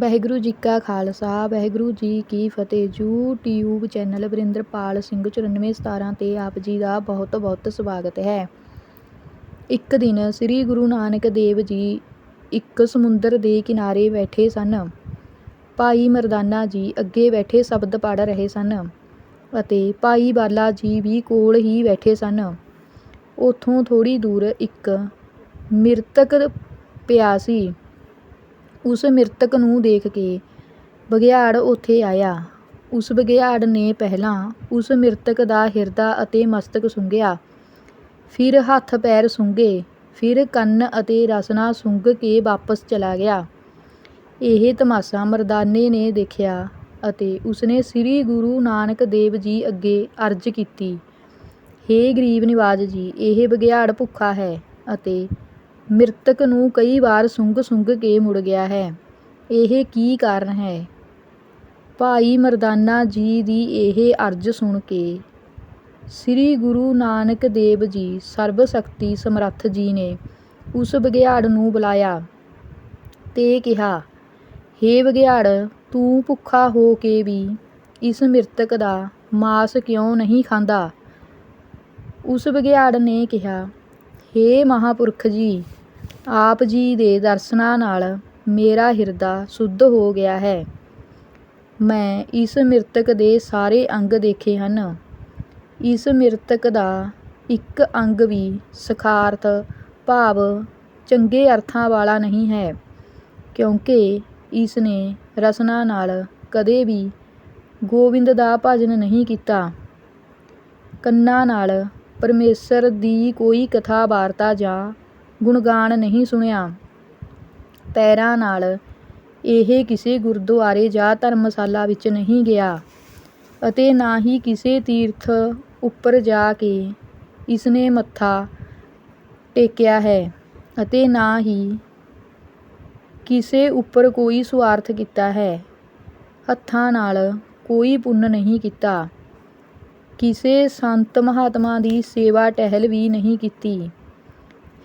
ਵਾਹਿਗੁਰੂ ਜੀ ਕਾ ਖਾਲਸਾ, ਵਾਹਿਗੁਰੂ ਜੀ ਕੀ ਫਤਿਹ। YouTube channel Varinderpal Singh 9417 ਤੇ ਆਪ ਜੀ ਦਾ ਬਹੁਤ ਬਹੁਤ ਸਵਾਗਤ ਹੈ। ਇੱਕ ਦਿਨ ਸ੍ਰੀ ਗੁਰੂ ਨਾਨਕ ਦੇਵ ਜੀ ਇੱਕ ਸਮੁੰਦਰ ਦੇ ਕਿਨਾਰੇ ਬੈਠੇ ਸਨ। ਭਾਈ ਮਰਦਾਨਾ ਜੀ ਅੱਗੇ ਬੈਠੇ ਸ਼ਬਦ ਪੜ੍ਹ ਰਹੇ ਸਨ ਅਤੇ ਭਾਈ ਬਾਲਾ ਜੀ ਵੀ ਕੋਲ ਹੀ ਬੈਠੇ ਸਨ। ਉਥੋਂ ਥੋੜੀ ਦੂਰ ਇੱਕ ਮਿਰਤਕ ਪਿਆ ਸੀ। ਉਸ ਮ੍ਰਿਤਕ ਨੂੰ ਦੇਖ ਕੇ ਬਘਿਆੜ ਉੱਥੇ ਆਇਆ। ਉਸ ਬਘਿਆੜ ਨੇ ਪਹਿਲਾਂ ਉਸ ਮ੍ਰਿਤਕ ਦਾ ਹਿਰਦਾ ਅਤੇ ਮਸਤਕ ਸੁੰਘਿਆ। ਫਿਰ ਹੱਥ ਪੈਰ ਸੁੰਘੇ, ਫਿਰ ਕੰਨ ਅਤੇ ਰਸਨਾ ਸੁੰਘ ਕੇ ਵਾਪਸ ਚਲਾ ਗਿਆ। ਇਹ ਤਮਾਸ਼ਾ ਮਰਦਾਨੇ ਨੇ ਦੇਖਿਆ ਅਤੇ ਉਸਨੇ ਸ੍ਰੀ ਗੁਰੂ ਨਾਨਕ ਦੇਵ ਜੀ ਅੱਗੇ ਅਰਜ਼ ਕੀਤੀ, ਹੇ ਗਰੀਬ ਨਿਵਾਜ ਜੀ, ਇਹ ਬਘਿਆੜ ਭੁੱਖਾ ਹੈ ਅਤੇ ਮ੍ਰਿਤਕ ਨੂੰ ਕਈ ਵਾਰ ਸੁੰਘ ਸੁੰਘ ਕੇ ਮੁੜ ਗਿਆ ਹੈ। ਇਹ ਕੀ ਕਾਰਨ ਹੈ? ਭਾਈ ਮਰਦਾਨਾ ਜੀ ਦੀ ਇਹ ਅਰਜ਼ ਸੁਣ ਕੇ ਸ੍ਰੀ ਗੁਰੂ ਨਾਨਕ ਦੇਵ ਜੀ ਸਰਬ ਸ਼ਕਤੀ ਸਮਰੱਥ ਜੀ ਨੇ ਉਸ ਬਘਿਆੜ ਨੂੰ ਬੁਲਾਇਆ ਤੇ ਕਿਹਾ, ਹੇ ਬਘਿਆੜ ਤੂੰ ਭੁੱਖਾ ਹੋ ਕੇ ਵੀ ਇਸ ਮ੍ਰਿਤਕ ਦਾ ਮਾਸ ਕਿਉਂ ਨਹੀਂ ਖਾਂਦਾ? ਉਸ ਬਘਿਆੜ ਨੇ ਕਿਹਾ, ਹੇ ਮਹਾਂਪੁਰਖ ਜੀ ਆਪ ਜੀ ਦੇ ਦਰਸ਼ਨਾਂ ਨਾਲ ਮੇਰਾ ਹਿਰਦਾ ਸ਼ੁੱਧ ਹੋ ਗਿਆ ਹੈ। ਮੈਂ ਇਸ ਮ੍ਰਿਤਕ ਦੇ ਸਾਰੇ ਅੰਗ ਦੇਖੇ ਹਨ। ਇਸ ਮ੍ਰਿਤਕ ਦਾ ਇੱਕ ਅੰਗ ਵੀ ਸਖਾਰਥ ਭਾਵ ਚੰਗੇ ਅਰਥਾਂ ਵਾਲਾ ਨਹੀਂ ਹੈ, ਕਿਉਂਕਿ ਇਸ ਨੇ ਰਸਨਾ ਨਾਲ ਕਦੇ ਵੀ ਗੋਬਿੰਦ ਦਾ ਭਜਨ ਨਹੀਂ ਕੀਤਾ। ਕੰਨਾਂ ਨਾਲ ਪਰਮੇਸ਼ਰ ਦੀ ਕੋਈ ਕਥਾ ਵਾਰਤਾ ਜਾਂ ਗੁਣਗਾਨ ਨਹੀਂ ਸੁਣਿਆ। ਪੈਰਾਂ ਨਾਲ ਇਹ ਕਿਸੇ ਗੁਰਦੁਆਰੇ ਜਾਂ ਧਰਮਸ਼ਾਲਾ ਵਿੱਚ ਨਹੀਂ ਗਿਆ ਅਤੇ ਨਾ ਹੀ ਕਿਸੇ ਤੀਰਥ ਉੱਪਰ ਜਾ ਕੇ ਇਸਨੇ ਮੱਥਾ ਟੇਕਿਆ ਹੈ ਅਤੇ ਨਾ ਹੀ ਕਿਸੇ ਉੱਪਰ ਕੋਈ ਸੁਆਰਥ ਕੀਤਾ ਹੈ। ਹੱਥਾਂ ਨਾਲ ਕੋਈ ਪੁੰਨ ਨਹੀਂ ਕੀਤਾ। ਕਿਸੇ ਸੰਤ ਮਹਾਤਮਾ ਦੀ ਸੇਵਾ ਟਹਿਲ ਵੀ ਨਹੀਂ ਕੀਤੀ।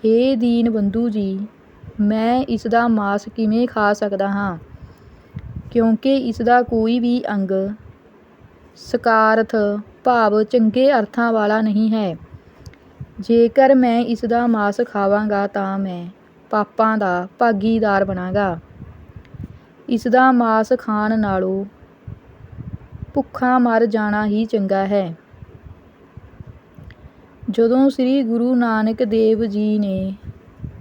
ਹੇ ਦੀਨ ਬੰਧੂ ਜੀ, ਮੈਂ ਇਸ ਦਾ ਮਾਸ ਕਿਵੇਂ ਖਾ ਸਕਦਾ ਹਾਂ? ਕਿਉਂਕਿ ਇਸ ਦਾ ਕੋਈ ਵੀ ਅੰਗ ਸਕਾਰਥ ਭਾਵ ਚੰਗੇ ਅਰਥਾਂ ਵਾਲਾ ਨਹੀਂ ਹੈ। ਜੇਕਰ ਮੈਂ ਇਸ ਦਾ ਮਾਸ ਖਾਵਾਂਗਾ ਤਾਂ ਮੈਂ ਪਾਪਾਂ ਦਾ ਭਾਗੀਦਾਰ ਬਣਾਂਗਾ। ਇਸ ਦਾ ਮਾਸ ਖਾਣ ਨਾਲੋਂ ਭੁੱਖਾ ਮਰ ਜਾਣਾ ਹੀ ਚੰਗਾ ਹੈ। ਜਦੋਂ ਸ੍ਰੀ ਗੁਰੂ ਨਾਨਕ ਦੇਵ ਜੀ ਨੇ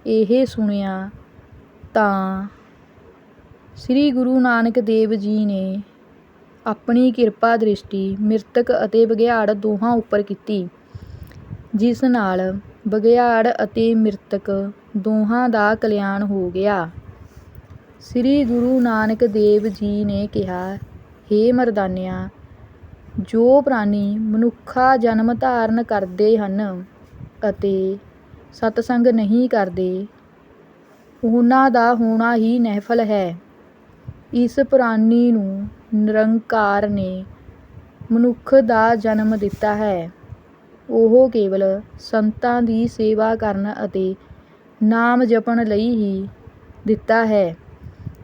ਇਹ ਸੁਣਿਆ ਤਾਂ ਸ੍ਰੀ ਗੁਰੂ ਨਾਨਕ ਦੇਵ ਜੀ ਨੇ ਆਪਣੀ ਕਿਰਪਾ ਦ੍ਰਿਸ਼ਟੀ, ਮ੍ਰਿਤਕ ਅਤੇ ਬਘਿਆੜ ਦੋਹਾਂ ਉੱਪਰ ਕੀਤੀ, ਜਿਸ ਨਾਲ ਬਘਿਆੜ ਅਤੇ ਮ੍ਰਿਤਕ ਦੋਹਾਂ ਦਾ ਕਲਿਆਣ ਹੋ ਗਿਆ। ਸ੍ਰੀ ਗੁਰੂ ਨਾਨਕ ਦੇਵ ਜੀ ਨੇ ਕਿਹਾ, ਹੇ ਮਰਦਾਨਿਆ ਜੋ ਪ੍ਰਾਣੀ ਮਨੁੱਖਾ ਜਨਮ ਧਾਰਨ ਕਰਦੇ ਹਨ ਅਤੇ ਸਤਸੰਗ ਨਹੀਂ ਕਰਦੇ, ਉਹਨਾਂ ਦਾ ਹੋਣਾ ਹੀ ਨਹਿਫਲ ਹੈ। ਇਸ ਪ੍ਰਾਣੀ ਨੂੰ ਨਿਰੰਕਾਰ ਨੇ ਮਨੁੱਖ ਦਾ ਜਨਮ ਦਿੱਤਾ ਹੈ। ਉਹ ਕੇਵਲ ਸੰਤਾਂ ਦੀ ਸੇਵਾ ਕਰਨ ਅਤੇ ਨਾਮ ਜਪਣ ਲਈ ਹੀ ਦਿੱਤਾ ਹੈ,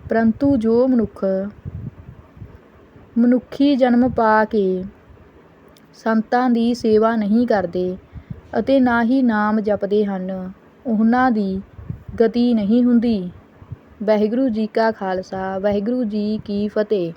ਪਰੰਤੂ ਜੋ ਮਨੁੱਖ ਮਨੁੱਖੀ ਜਨਮ ਪਾ ਕੇ ਸੰਤਾਂ ਦੀ ਸੇਵਾ ਨਹੀਂ ਕਰਦੇ ਅਤੇ ਨਾ ਹੀ ਨਾਮ ਜਪਦੇ ਹਨ, ਉਹਨਾਂ ਦੀ ਗਤੀ ਨਹੀਂ ਹੁੰਦੀ। ਵਾਹਿਗੁਰੂ ਜੀ ਕਾ ਖਾਲਸਾ, ਵਾਹਿਗੁਰੂ ਜੀ ਕੀ ਫਤਿਹ।